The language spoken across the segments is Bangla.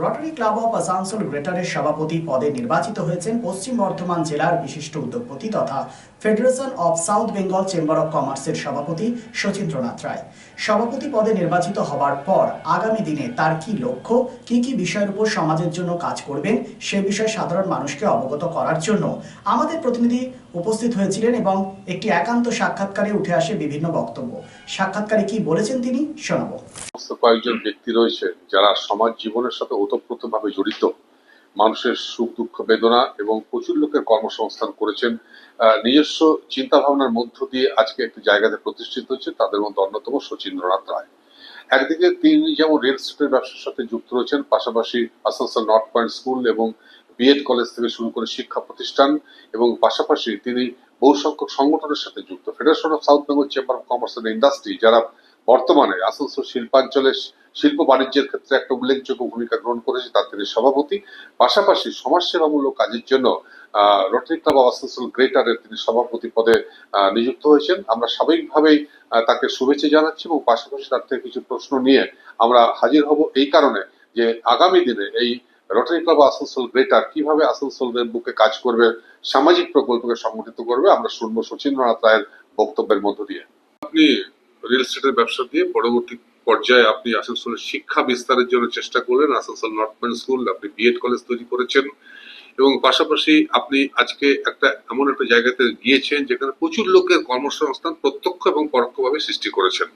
রটারি ক্লাব অফ আসানসোল গ্রেটারের সভাপতি পদে নির্বাচিত হয়েছেন পশ্চিম বর্ধমান জেলার বিশিষ্ট উদ্যোগপতি তথা Federation of South Bengal Chamber of কমার্সের সভাপতি শচীন্দ্রনাথ রায়। সভাপতি পদে নির্বাচিত হবার পর আগামী দিনে তার কি লক্ষ্য, কি কি বিষয়ের উপর সমাজের জন্য কাজ করবেন, সে বিষয়ে সাধারণ মানুষকে অবগত করার জন্য আমাদের প্রতিনিধি উপস্থিত হয়েছিলেন এবং একটি একান্ত সাক্ষাৎকারে উঠে আসে বিভিন্ন বক্তব্য। সাক্ষাৎকারে কি বলেছেন তিনি, শোনাবো। কয়েকজন ব্যক্তি রয়েছে যারা সমাজ জীবনের সাথে ওতপ্রোতভাবে জড়িত। মানুষের সুখ, দুঃখ, বেদনা এবং প্রচুর লোকের কর্মসংস্থান করেছেন। নিজস্ব চিন্তা ভাবনার মধ্য দিয়ে আজকে একটি জায়গাতে প্রতিষ্ঠিত হচ্ছে তাদের মধ্যে অন্যতম শচীন্দ্রনাথ রায়। একদিকে তিনি যেমন রিয়েল এস্টেটের ব্যবসার সাথে যুক্ত রয়েছেন, পাশাপাশি আসানসোল নর্থ পয়েন্ট স্কুল এবং বিএড কলেজ থেকে শুরু করে শিক্ষা প্রতিষ্ঠান এবং পাশাপাশি তিনি বহু সংখ্যক সংগঠনের সাথে যুক্ত। Federation of South Bengal Chamber of Commerce and Industry, যারা বর্তমানে আসানসোল শিল্পাঞ্চলে শিল্প বাণিজ্যের ক্ষেত্রে একটা উল্লেখযোগ্য ভূমিকা গ্রহণ করেছে তার তিনি সভাপতি। পাশাপাশি সমাজসেবামূলক কাজের জন্য রোটারি ক্লাব আসানসোল গ্রেটারের তিনি সভাপতি পদে নিযুক্ত হয়েছেন। আমরা স্বাভাবিকভাবেই তাকে শুভেচ্ছা জানাচ্ছি এবং পাশাপাশি তার থেকে কিছু প্রশ্ন নিয়ে আমরা হাজির হব এই কারণে যে আগামী দিনে এই রোটারি ক্লাব আসানসোল গ্রেটার কীভাবে আসানসোলের বুকে কাজ করবে, সামাজিক প্রকল্পকে সংগঠিত করবে, আমরা শুনব শচীন্দ্রনাথ রায়ের বক্তব্যের মধ্য দিয়ে। আপনি রিয়েল এস্টেটের ব্যবসা দিয়ে পরবর্তী পর্যায়ে আপনি আসানসোলের শিক্ষা বিস্তারের জন্য চেষ্টা করলেন। আসানসোল নর্থ পয়েন্ট স্কুল, আপনি বিএড কলেজ তৈরি করেছেন এবং পাশাপাশি আপনি আজকে একটা এমন একটা জায়গাতে গিয়েছেন যেখানে প্রচুর লোকের কর্মসংস্থান প্রত্যক্ষ এবং পরোক্ষভাবে সৃষ্টি করেছেন।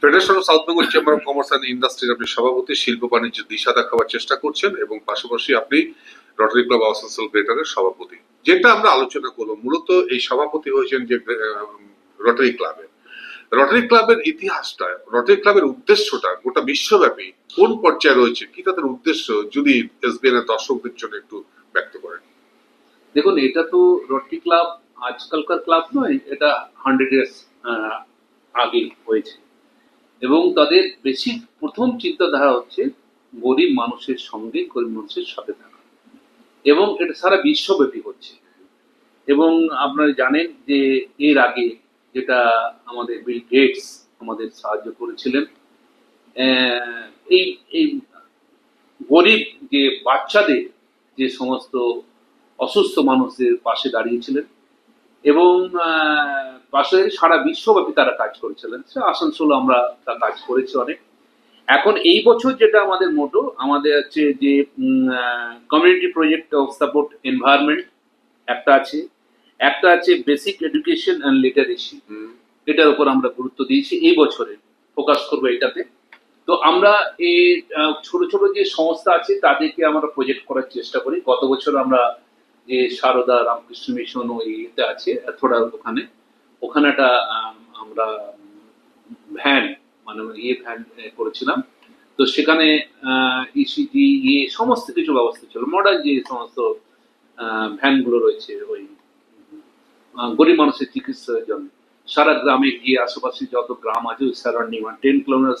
Federation of South Bengal Chamber of Commerce and ইন্ডাস্ট্রির আপনি সভাপতি, শিল্প বাণিজ্যের দিশা দেখাবার চেষ্টা করছেন এবং পাশাপাশি আপনি রটারি ক্লাব আসানসোল গ্রেটারের সভাপতি। যেটা আমরা আলোচনা করব মূলত এই সভাপতি হয়েছেন যে রটারি ক্লাবের রটারি ক্লাবের ইতিহাসটা, রটারি ক্লাবের উদ্দেশ্যটা গোটা বিশ্বব্যাপী কোন পর্যায়ে রয়েছে? কি তাদের উদ্দেশ্য? যদি এসবিএন এর দর্শকদের জন্য একটু ব্যক্ত করেন। দেখুন, এটা তো রোটারি ক্লাব আজকালকার ক্লাব নয়, এটা হান্ড্রেড ইয়ার্স আগে হয়েছে। এবং তাদের বেশি প্রথম চিন্তাধারা হচ্ছে গরিব মানুষের সঙ্গে, গরিব মানুষের সাথে থাকা। এবং এটা সারা বিশ্বব্যাপী হচ্ছে। এবং আপনারা জানেন যে এর আগে যেটা আমাদের বিল গেটস আমাদের সাহায্য করেছিলেন। এই এই গরিব যে বাচ্চাদের যে সমস্ত অসুস্থ মানুষদের পাশে দাঁড়িয়েছিলেন এবং পাশে সারা বিশ্বব্যাপী তারা কাজ করেছিলেন। সে আসানসোল আমরা তা কাজ করেছি অনেক। এখন এই বছর যেটা আমাদের মোটো, আমাদের হচ্ছে যে community project of support environment একটা আছে। একটা আছে বেসিক এডুকেশন অ্যান্ড লিটারেসি এটার উপর আমরা গুরুত্ব দিয়েছি এই বছরে ফোকাস করব এটাতে। তো আমরা এই ছোট ছোট যে সংস্থা আছে তাদেরকে আমরা প্রজেক্ট করার চেষ্টা করি। গত বছর আমরা যে সারদা রামকৃষ্ণ মিশন ওই ইয়েতে আছে থোড়া ওখানে। ওখানে একটা আমরা ভ্যান মানে ইয়ে ভ্যান করেছিলাম। তো সেখানে ইসিজি ইয়ে সমস্ত কিছু ব্যবস্থা ছিল। মডার্ন যে সমস্ত ভ্যানগুলো রয়েছে ওই গরিব মানুষের চিকিৎসার জন্য। সারা গ্রামে গিয়ে আশেপাশে যত গ্রাম আছে ওই সারাউন্ডিং টেন কিলোমিটার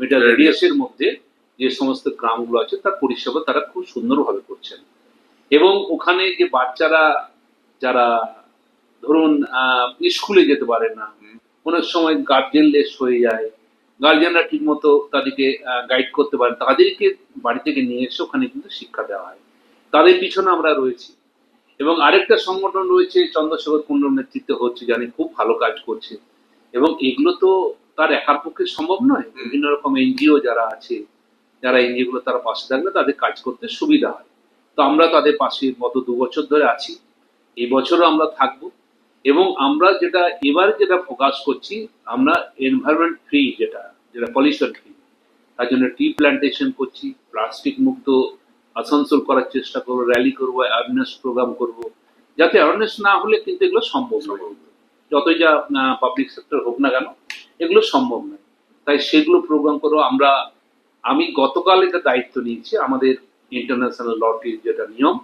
মিটার রেডিয়াসের মধ্যে যে সমস্ত গ্রামগুলো আছে তার পরিষেবা তারা খুব সুন্দরভাবে করছেন। এবং ওখানে যে বাচ্চারা যারা ধরুন আহ, স্কুলে যেতে পারে না অনেক সময় গার্জেন লেস হয়ে যায়। গার্জেনরা ঠিক মতো তাদেরকে গাইড করতে পারেন তাদেরকে বাড়ি থেকে নিয়ে এসে ওখানে কিন্তু শিক্ষা দেওয়া হয়। তাদের পিছনে আমরা রয়েছি। এবং আরেকটা সংগঠন রয়েছে চন্দ্রশেখর কুণ্ডর নেতৃত্বে হচ্ছে জানি খুব ভালো কাজ করছে। এবং এগুলো তো তার একার পক্ষে সম্ভব নয়। বিভিন্ন রকম এনজিও যারা আছে যারা এনজিও গুলো তারা পাশে থাকলে তাদের কাজ করতে সুবিধা হয়। তো আমরা তাদের পাশে গত দু বছর ধরে আছি। এই বছরও আমরা থাকব। এবং আমরা যেটা এবার যেটা ফোকাস করছি আমরা এনভায়রনমেন্ট ফ্রি যেটা যেটা পলিউশন ফ্রি তার জন্য টি প্ল্যান্টেশন করছি প্লাস্টিক মুক্ত আসানসোল করার চেষ্টা করব র্যালি করব অ্যাওয়ারনেস প্রোগ্রাম করব, যাতে অ্যাওয়ারনেস না হলে কিন্তু এগুলো সম্ভব নয় যতই যা পাবলিক সেক্টর হোক না কেন, এগুলো সম্ভব নয় তাই সেগুলো প্রোগ্রাম করব আমরা, আমি গতকাল এটা দায়িত্ব নিয়েছি আমাদের ইন্টারন্যাশনাল লটির যেটা নিয়ম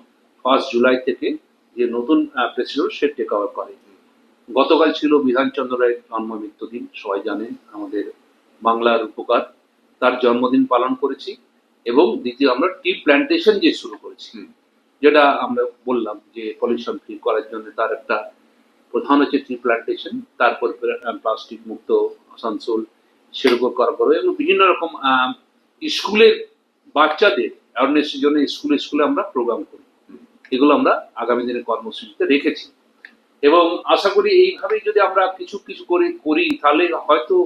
ফার্স্ট জুলাই থেকে যে নতুন প্রেসিডেন্ট সে টেক ওভার করে। গতকাল ছিল বিধানচন্দ্র রায়ের জন্ম মৃত্যু দিন সবাই জানেন আমাদের বাংলার উপকার। তার জন্মদিন পালন করেছি। এবং দ্বিতীয় আমরা টি প্ল্যান্টেশন যে শুরু করেছি। যেটা আমরা বললাম যে পলিউশন ফ্রি করার জন্য তার একটা প্রধান হচ্ছে টি প্ল্যান্টেশন তারপর প্লাস্টিক মুক্ত আসানসোল সেরকম করা করো এবং বিভিন্ন রকম আহ, স্কুলের বাচ্চাদের অ্যাওয়ারনেসের জন্য স্কুলে স্কুলে আমরা প্রোগ্রাম করি। এগুলো আমরা আগামী দিনের কর্মসূচিতে রেখেছি। এবং আশা করি এইভাবেই যদি আমরা কিছু কিছু করে করি তাহলে হয়তো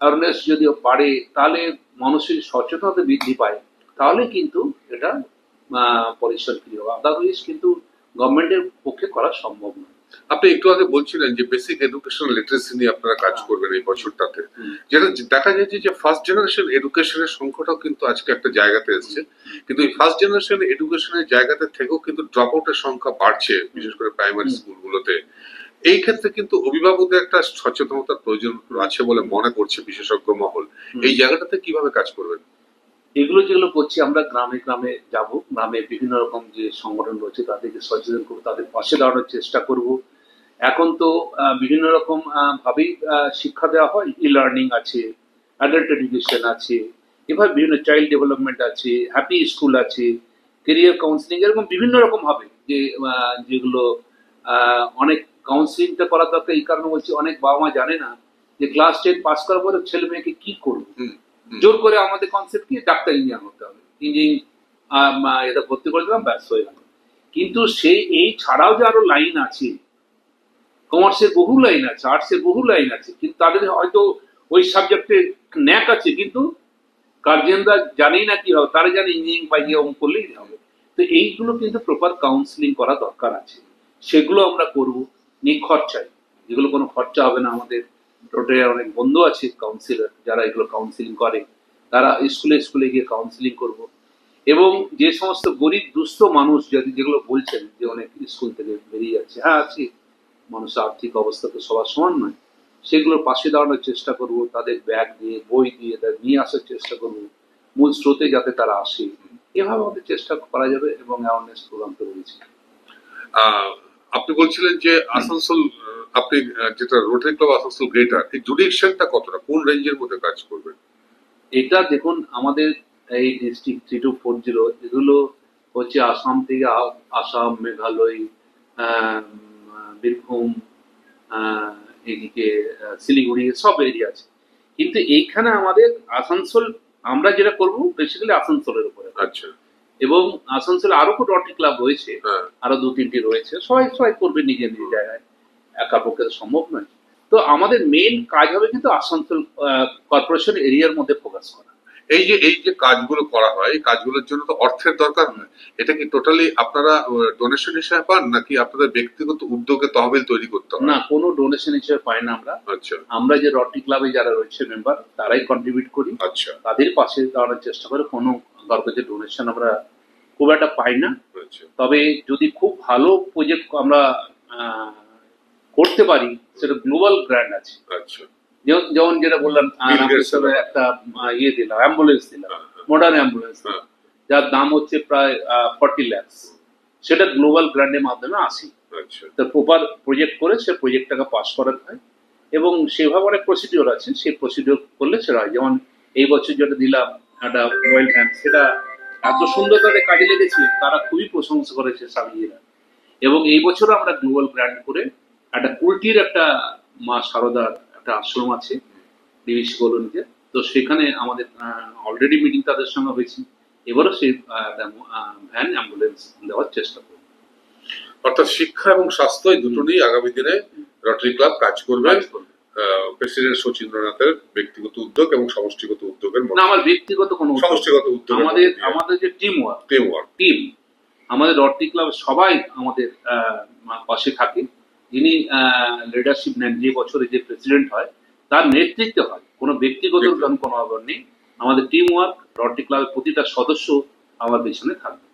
অ্যাওয়ারনেস যদি বাড়ে তাহলে মানুষের সচেতনতা বৃদ্ধি পায়। তাহলে কিন্তু এটা আহ, পরিসর ক্রিয়া হবে। আদারওয়াইজ কিন্তু গভর্নমেন্টের পক্ষে করা সম্ভব নয়। আপনি একটু আগে বলছিলেন যে বেসিক এডুকেশন লিটারেসি নিয়ে আপনারা কাজ করবেন এই বছরটাতে। যেটা দেখা যাচ্ছে যে ফার্স্ট জেনারেশন এডুকেশনের সংখ্যাটাও কিন্তু আজকে একটা জায়গাতে এসেছে। কিন্তু এই ফার্স্ট জেনারেশন এডুকেশনের জায়গাতে থেকেও কিন্তু ড্রপ আউটের সংখ্যা বাড়ছে বিশেষ করে প্রাইমারি। স্কুলগুলোতে এই ক্ষেত্রে কিন্তু অভিভাবকদের একটা সচেতনতার প্রয়োজন আছে বলে মনে করছে বিশেষজ্ঞ মহল। এই জায়গাটাতে কীভাবে কাজ করবেন? এগুলো যেগুলো করছি, আমরা গ্রামে গ্রামে যাব। গ্রামে বিভিন্ন রকম যে সংগঠন রয়েছে, তাদেরকে সচেতন করব, তাদের পাশে দাঁড়ানোর চেষ্টা করব। এখন তো বিভিন্ন রকম ভাবেই শিক্ষা দেওয়া হয়। ই লার্নিং আছে অ্যাডাল্ট এডুকেশন আছে, এভাবে বিভিন্ন চাইল্ড ডেভেলপমেন্ট আছে হ্যাপি স্কুল আছে কেরিয়ার কাউন্সিলিং এরকম বিভিন্ন রকম হবে যে যেগুলো অনেক কাউন্সিলিংটা করা দরকার। এই কারণে বলছি, অনেক বাবা মা জানে না যে ক্লাস টেন পাস করার পরে ছেলে মেয়েকে কি করবে। জোর করে আমাদের কনসেপ্ট কি? ডাক্তার ইঞ্জিনিয়ার হতে হবে। ইঞ্জিনিয়ারিং এটা ভর্তি করে দিলাম, ব্যাস, হয়ে গেল। কিন্তু সেই, এই ছাড়াও যে আরও লাইন আছে কমার্সের বহু লাইন আছে আর্টসের বহু লাইন আছে, কিন্তু তাদের হয়তো ওই সাবজেক্টে ন্যাক আছে, কিন্তু গার্জিয়ানরা জানেই না কি হবে, তারা জানে ইঞ্জিনিয়ারিং বা ইয়ে অঙ্ক করলেই হবে। তো এইগুলো কিন্তু প্রপার কাউন্সিলিং করা দরকার আছে। সেগুলো আমরা করব। নিখরচায় যেগুলো কোনো খরচা হবে না আমাদের। রোডে অনেক বন্ধু আছে কাউন্সিলর যারা এগুলো কাউন্সিলিং করে। তারা স্কুলে স্কুলে গিয়ে কাউন্সিলিং করব। এবং যে সমস্ত গরিব, দুস্থ মানুষ যদি যেগুলো বলছেন যে অনেক স্কুল থেকে বেরিয়ে যাচ্ছে হ্যাঁ আছে। মানুষের আর্থিক অবস্থা তো সবার সমান নয়। সেগুলোর পাশে দাঁড়ানোর চেষ্টা করব, তাদের ব্যাগ দিয়ে, বই দিয়ে তাদের নিয়ে আসার চেষ্টা করব। মূল স্রোতে যাতে তারা আসে। এভাবে আমাদের চেষ্টা করা যাবে এবং অ্যাওয়ারনেস প্রোগ্রাম তো রয়েছে আপনি বলছিলেন যে আসানসোল আপনি যেটা রোটারি ক্লাব আসানসোল গ্রেটার এই জুডিকশনটা কতটা? কোন রেঞ্জের মধ্যে কাজ করবেন? এটা দেখুন আমাদের এই district three two four zero এগুলো হচ্ছে আসাম থেকে আসাম মেঘালয় বীরভূম এদিকে শিলিগুড়ি সব এরিয়া আছে। কিন্তু এইখানে আমাদের আসানসোল আমরা যেটা করব বেসিক্যালি আসানসোলের উপরে। আচ্ছা। এবং আসানসোলে আরও রটি ক্লাব রয়েছে হ্যাঁ। আরও দু তিনটি রয়েছে। সবাই সবাই করবে নিজের নিজের জায়গায়। একা পক্ষে সম্ভব নয়। তো আমাদের মেইন কাজ হবে কিন্তু আসানসোল কর্পোরেশন এরিয়ার মধ্যে ফোকাস করা। এই যে এই যে কাজগুলো করা হয় এই কাজগুলোর জন্য তো অর্থের দরকার হয় এটা কি টোটালি আপনারা ডোনেশন হিসেবে পান নাকি আপনাদের ব্যক্তিগত উদ্যোগে তহবিল তৈরি করতে হয়? না কোনো ডোনেশন হিসেবে পাই না আমরা। আচ্ছা। আমরা যে রটি ক্লাবে যারা রয়েছে মেম্বার তারাই কন্ট্রিবিউট করি। আচ্ছা। তাদের পাশে দাঁড়ানোর চেষ্টা করে। কোনো কারোর যে ডোনেশন আমরা খুব একটা পাই না। তবে যদি খুব ভালো প্রজেক্ট আমরা করতে পারি সেটা গ্লোবাল গ্র্যান্ড আছে। আচ্ছা। যেমন যেটা বললাম একটা ইয়ে দিলাম অ্যাম্বুলেন্স দিলাম হ্যাঁ, হ্যাঁ। মডার্ন অ্যাম্বুলেন্স হ্যাঁ। যার দাম হচ্ছে প্রায় ফর্টি ল্যাক্স সেটা গ্লোবাল গ্র্যান্ডের মাধ্যমে আসি। আচ্ছা। তার প্রপার প্রজেক্ট করে সে প্রজেক্টটাকে পাস করাতে হয়। এবং সেভাবে অনেক প্রসিডিওর আছে। সেই প্রসিডিওর করলে সেটা হয়। যেমন এই বছর যেটা দিলাম একটা মোবাইল ভ্যান সেটা এত সুন্দর করে কাজে লেগেছে তারা খুবই প্রশংসা করেছে স্বামীজিরা এবং এই বছর আমরা গ্লোবাল গ্র্যান্ড করে একটা কুলটির একটা মা সারদার একটা আশ্রম আছে ডিভিসি কলোনিতে। তো সেখানে আমাদের অলরেডি মিটিং তাদের সঙ্গে হয়েছে। এবারও সেই ভ্যান অ্যাম্বুলেন্স দেওয়ার চেষ্টা করব। অর্থাৎ শিক্ষা এবং স্বাস্থ্য এই দুটো নিয়ে আগামী দিনে রটারি ক্লাব কাজ করব। প্রেসিডেন্ট শচীন্দ্রনাথের ব্যক্তিগত উদ্যোগ এবং সমষ্টিগত উদ্যোগের মধ্যে আমার ব্যক্তিগত কোনো সমষ্টিগত উদ্যোগ আমাদের আমাদের যে team work team work team আমাদের ক্লাব সবাই আমাদের পাশে থাকে। যিনি লিডারশিপ নেন যে বছরে যে প্রেসিডেন্ট হয় তার নেতৃত্বে হয়। কোনো ব্যক্তিগত ব্যক্তি- কোনো ব্যাপার নেই। আমাদের টিম ওয়ার্ক ক্লাবের প্রতিটা সদস্য আমার পেছনে থাকবে।